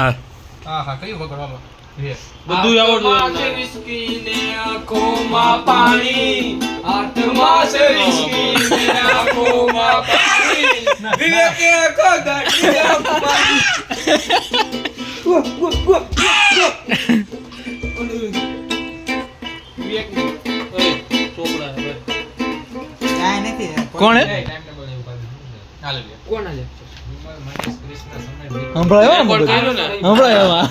હા હા હા કયું વગર હાલો રે બધું આવડતું હાથમાં છે વિસ્કી ને આંખોમાં પાણી હાથમાં છે વિસ્કી ને આંખોમાં પાણી વિવેકે આંખો ગાડી પાણી વિવેક છોકરા હવે. કાંઈ નથી કોણ હે ટાઈમ ટેબલ એવું કાઢી હાલે લે કોણ છે મહેશ કૃષ્ણ સમય સંભળાયો ને બધું? સંભળાયો. બધું.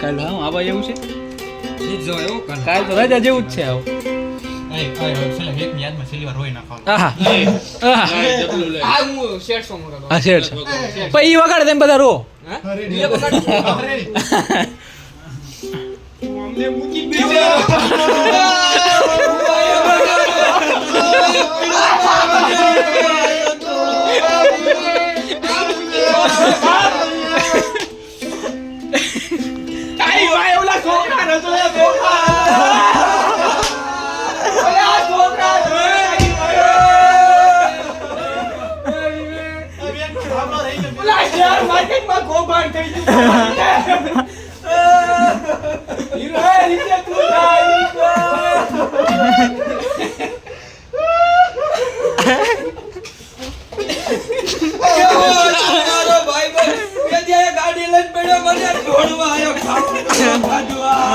કાલ હા આવા એવું છે જો એવો કર કાલ તો રાજા જેવું જ છે આવું એ એ છેલ્લે કાઈ ભાઈ ઓલા છોકરા નતો એ છોકરા ઓલા છોકરા ઓલા શેર માર્કેટમાં કૌભાંડ થઈ ગયું મને જોડવા આવ્યો ખાવા